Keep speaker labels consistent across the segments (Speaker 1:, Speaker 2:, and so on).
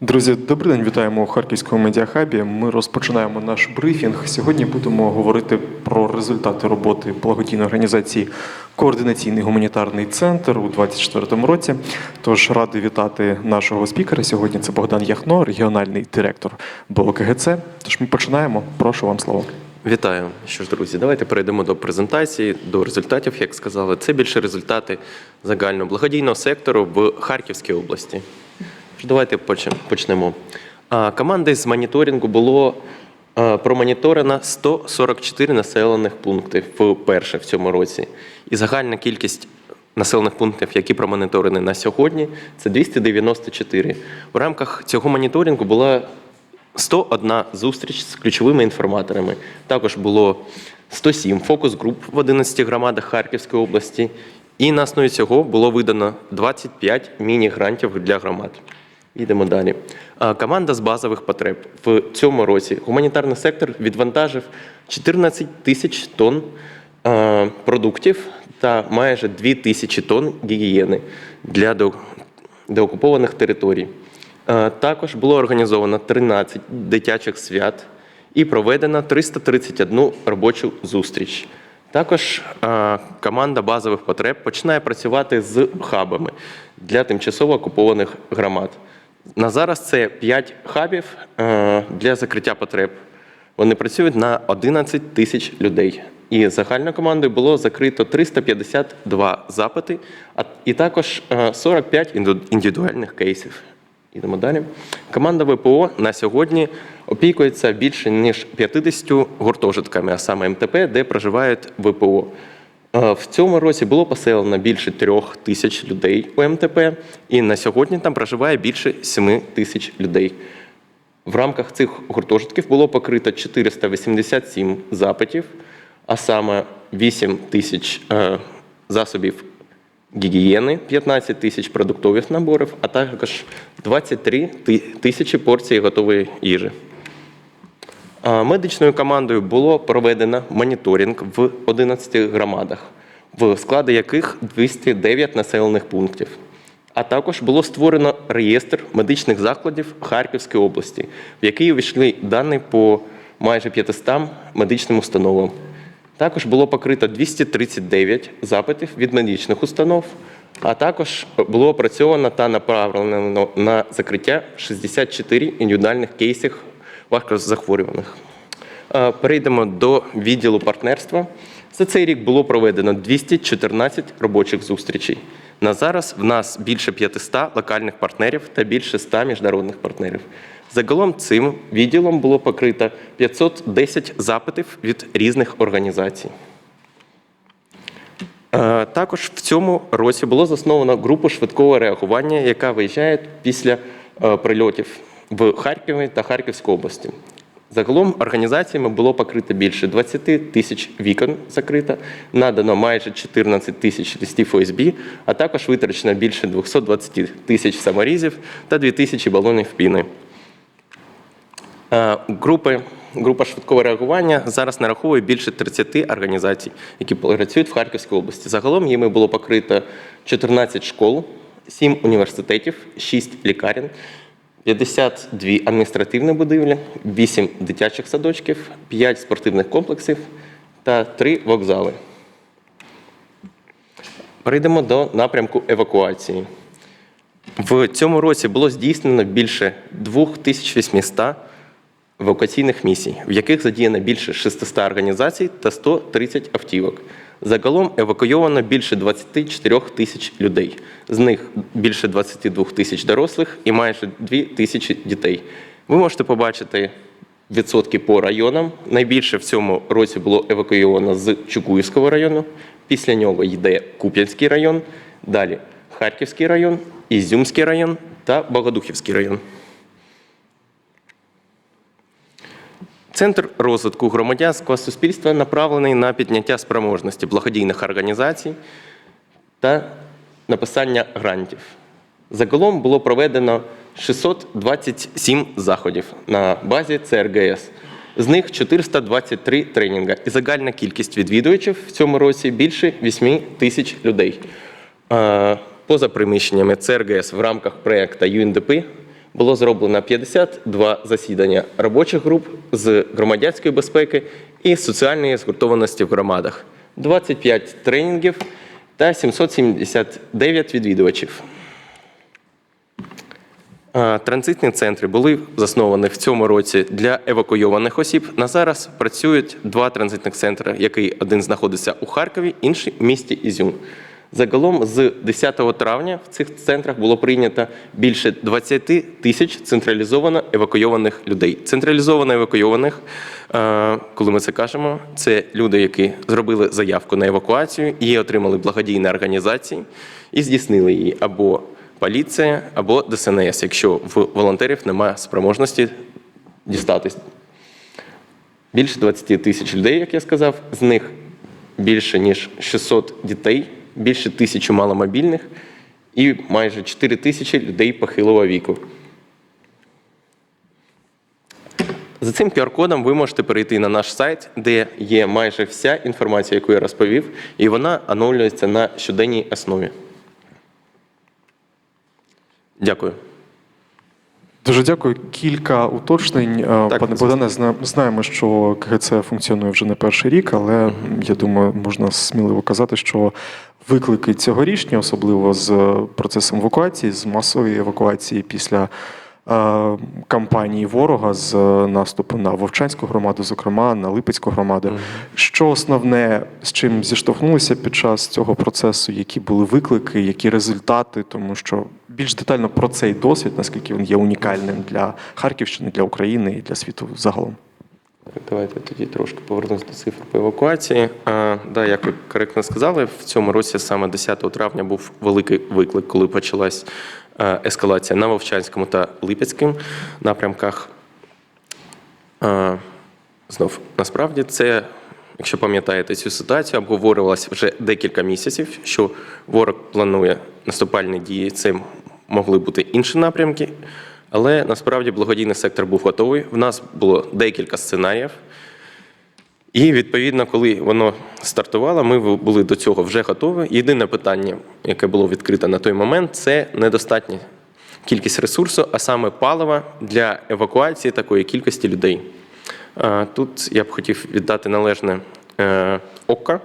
Speaker 1: Друзі, добрий день, вітаємо у Харківському медіахабі. Ми розпочинаємо наш брифінг. Сьогодні будемо говорити про результати роботи благодійної організації Координаційний гуманітарний центр у 2024 році. Тож радий вітати нашого спікера. Сьогодні це Богдан Яхно, регіональний директор БОКГЦ. Тож ми починаємо. Прошу вам слово.
Speaker 2: Вітаю. Що ж, друзі, давайте перейдемо до презентації, до результатів, як сказали. Це більше результати загального благодійного сектору в Харківській області. Давайте почнемо. Команди з моніторингу було промоніторено 144 населених пунктів вперше в цьому році. І загальна кількість населених пунктів, які промоніторені на сьогодні, це 294. В рамках цього моніторингу була 101 зустріч з ключовими інформаторами. Також було 107 фокус-груп в 11 громадах Харківської області. І на основі цього було видано 25 міні-грантів для громад. Йдемо далі. Команда з базових потреб в цьому році гуманітарний сектор відвантажив 14 тисяч тонн продуктів та майже 2 тисячі тонн гігієни для деокупованих територій. Також було організовано 13 дитячих свят і проведено 331 робочу зустріч. Також команда базових потреб починає працювати з хабами для тимчасово окупованих громад. На зараз це 5 хабів е, для закриття потреб. Вони працюють на 11 тисяч людей. І загальною командою було закрито 352 запити, а і також е, 45 індивідуальних кейсів. Ідемо далі. Команда ВПО на сьогодні опікується більше ніж 50 гуртожитками, а саме МТП, де проживають ВПО. Е, В цьому році було поселено більше трьох тисяч людей у МТП, і на сьогодні там проживає більше 7 тисяч людей. В рамках цих гуртожитків було покрито 487 запитів, а саме 8 тисяч е, засобів гігієни, 15 тисяч продуктових наборів, а також 23 тисячі порцій готової їжі. Медичною командою було проведено моніторинг в 11 громадах, в складі яких 209 населених пунктів. А також було створено реєстр медичних закладів Харківської області, в який увійшли дані по майже 500 медичним установам. Також було покрито 239 запитів від медичних установ, а також було опрацьовано та направлено на закриття 64 індивідуальних кейсів важкозахворюваних. Е, Перейдемо до відділу партнерства. За цей рік було проведено 214 робочих зустрічей. На зараз в нас більше 500 локальних партнерів та більше 100 міжнародних партнерів. Загалом цим відділом було покрито 510 запитів від різних організацій. Е, Також в цьому році було засновано групу швидкого реагування, яка виїжджає після е, прильотів в Харкові та Харківській області. Загалом організаціями було покрито більше 20 тисяч вікон закрито, надано майже 14 тисяч листів ОСБ, а також витрачено більше 220 тисяч саморізів та 2 тисячі балонів піни. Е, Групи, група швидкого реагування зараз нараховує більше 30 організацій, які працюють в Харківській області. Загалом їми було покрито 14 школ, 7 університетів, 6 лікарень, 52 адміністративні будівлі, 8 дитячих садочків, 5 спортивних комплексів та 3 вокзали. Перейдемо до напрямку евакуації. В цьому році було здійснено більше 2800 евакуаційних місій, в яких задіяно більше 600 організацій та 130 автівок. Загалом евакуйовано більше 24 тисяч людей. З них більше 22 тисяч дорослих і майже 2 тисячі дітей. Ви можете побачити відсотки по районам. Найбільше в цьому році було евакуйовано з Чукуївського району. Після нього йде Куп'янський район, далі Харківський район, Ізюмський район та Богодухівський район. Центр розвитку громадянського суспільства направлений на підняття спроможності благодійних організацій та написання грантів. Загалом було проведено 627 заходів на базі ЦРГС. З них 423 тренінга. І загальна кількість відвідувачів в цьому році більше 8 тисяч людей. Е, Поза приміщеннями ЦРГС в рамках проєкту UNDP було зроблено 52 засідання робочих груп з громадянської безпеки і соціальної згуртованості в громадах, 25 тренінгів та 779 відвідувачів. Транзитні центри були засновані в цьому році для евакуйованих осіб. На зараз працюють два транзитних центри, який один знаходиться у Харкові, інший в місті Ізюм. Загалом з 10 травня в цих центрах було прийнято більше 20 тисяч централізовано евакуйованих людей. Централізовано евакуйованих, е, коли ми це кажемо, це люди, які зробили заявку на евакуацію, її отримали благодійні організації і здійснили її або поліція або ДСНС, якщо в волонтерів немає спроможності дістатись. Більше 20 тисяч людей, як я сказав, з них більше ніж 600 дітей, більше тисячі маломобільних і майже 4 тисячі людей похилого віку. За цим QR-кодом ви можете перейти на наш сайт, де є майже вся інформація, яку я розповів, і вона оновлюється на щоденній основі. Дякую.
Speaker 1: Дуже дякую. Кілька уточнень. Так, Пане. Богдане, зна- знаємо, що КГЦ функціонує вже не перший рік, але я думаю, можна сміливо казати, що виклики цьогорічні, особливо з процесом евакуації, з масової евакуації після е, кампанії ворога з наступу на Вовчанську громаду, зокрема на Липецьку громаду. Що основне, з чим зіштовхнулися під час цього процесу, які були виклики, які результати, тому що більш детально про цей досвід, наскільки він є унікальним для Харківщини, для України і для світу загалом.
Speaker 2: Давайте тоді трошки повернусь до цифр по евакуації. А, да, як ви коректно сказали, в цьому році саме 10 травня був великий виклик, коли почалась е, ескалація на Вовчанському та Липецькому напрямках. Знов, насправді це, якщо пам'ятаєте цю ситуацію, обговорювалося вже декілька місяців, що ворог планує наступальні дії. Це могли бути інші напрямки. Але насправді благодійний сектор був готовий. В нас було декілька сценаріїв. І відповідно, коли воно стартувало, ми були до цього вже готові. Єдине питання, яке було відкрите на той момент, це недостатня кількість ресурсу, а саме палива для евакуації такої кількості людей. Тут я б хотів віддати належне е, ОККА.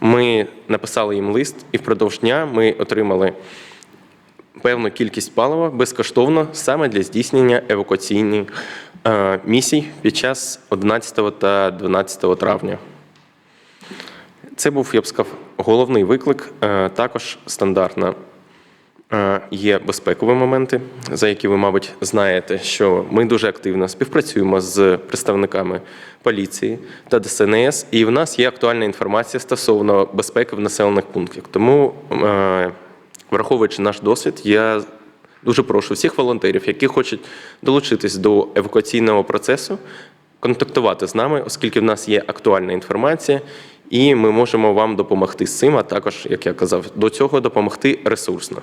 Speaker 2: Ми написали їм лист, і впродовж дня ми отримали певну кількість палива безкоштовно саме для здійснення евакуаційних місій під час 11 та 12 травня. Це був, я б сказав, головний виклик. Е, Також стандартно е, є безпекові моменти, за які ви, мабуть, знаєте, що ми дуже активно співпрацюємо з представниками поліції та ДСНС, і в нас є актуальна інформація стосовно безпеки в населених пунктах. Тому, е, враховуючи наш досвід, я дуже прошу всіх волонтерів, які хочуть долучитись до евакуаційного процесу, контактувати з нами, оскільки в нас є актуальна інформація, і ми можемо вам допомогти з цим, а також, як я казав, до цього допомогти ресурсно.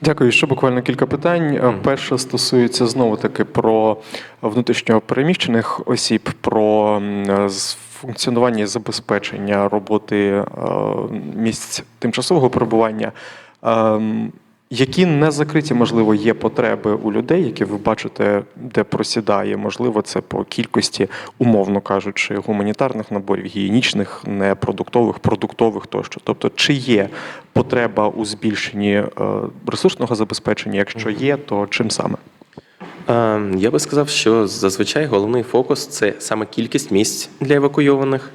Speaker 1: Дякую. Ще буквально кілька питань. Е, Перше стосується знову таки про внутрішньо переміщених осіб, про функціонування і забезпечення роботи е, місць тимчасового перебування. Які не закриті, можливо, є потреби у людей, які ви бачите, де просідає? Можливо, це по кількості, умовно кажучи, гуманітарних наборів, гігієнічних, непродуктових, продуктових тощо. Тобто, чи є потреба у збільшенні е, ресурсного забезпечення? Якщо є, то чим саме?
Speaker 2: Е, Я би сказав, що зазвичай головний фокус це саме кількість місць для евакуйованих.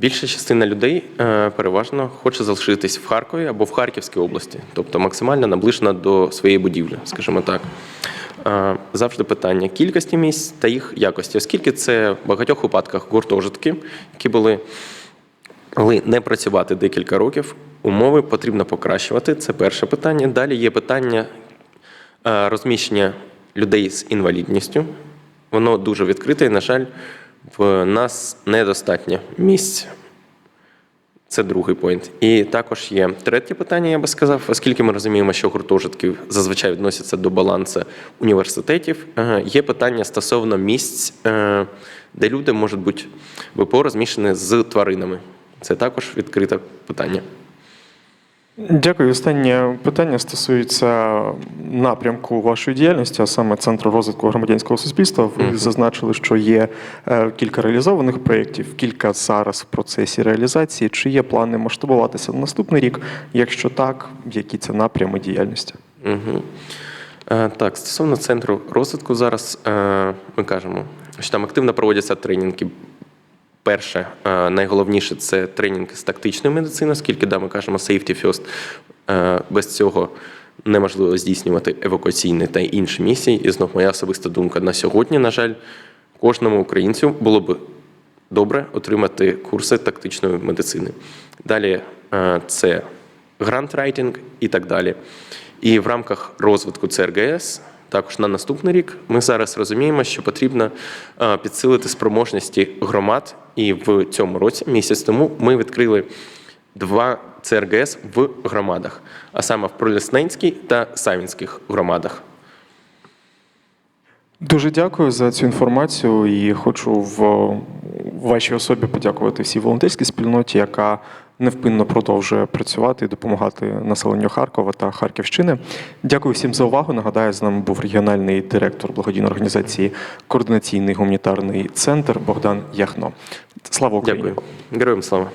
Speaker 2: Більша частина людей е, переважно хоче залишитись в Харкові або в Харківській області, тобто максимально наближена до своєї будівлі, скажімо так. Е, Завжди питання кількості місць та їх якості, оскільки це в багатьох випадках гуртожитки, які були могли не працювати декілька років. Умови потрібно покращувати. Це перше питання. Далі є питання е, розміщення людей з інвалідністю. Воно дуже відкрите, і, на жаль, в нас недостатньо місць. Це другий поінт. І також є третє питання, я би сказав, оскільки ми розуміємо, що гуртожитки зазвичай відносяться до балансу університетів. е, Є питання стосовно місць, е, де люди можуть бути ВПО розміщені з тваринами. Це також відкрите питання.
Speaker 1: Дякую. Останнє питання стосується напрямку вашої діяльності, а саме Центру розвитку громадянського суспільства. Ви зазначили, що є е, кілька реалізованих проєктів, кілька зараз в процесі реалізації. Чи є плани масштабуватися на наступний рік? Якщо так, які це напрями діяльності?
Speaker 2: Угу. Е, Так, стосовно центру розвитку зараз е, ми кажемо, що там активно проводяться тренінги. Перше, е, найголовніше це тренінги з тактичної медицини, оскільки да, ми кажемо safety first. Е, Без цього неможливо здійснювати евакуаційні та інші місії. І знов моя особиста думка на сьогодні, на жаль, кожному українцю було б добре отримати курси тактичної медицини. Далі е, це грантрайтинг і так далі. І в рамках розвитку ЦРГС також на наступний рік ми зараз розуміємо, що потрібно підсилити спроможності громад. І в цьому році, місяць тому, ми відкрили два ЦРГС в громадах, а саме в Пролісненській та Савінських громадах.
Speaker 1: Дуже дякую за цю інформацію і хочу в вашій особі подякувати всій волонтерській спільноті, яка невпинно продовжує працювати і допомагати населенню Харкова та Харківщини. Дякую всім за увагу. Нагадаю, з нами був регіональний директор благодійної організації Координаційний гуманітарний центр Богдан Яхно. Слава Україні!
Speaker 2: Дякую. Героям слава.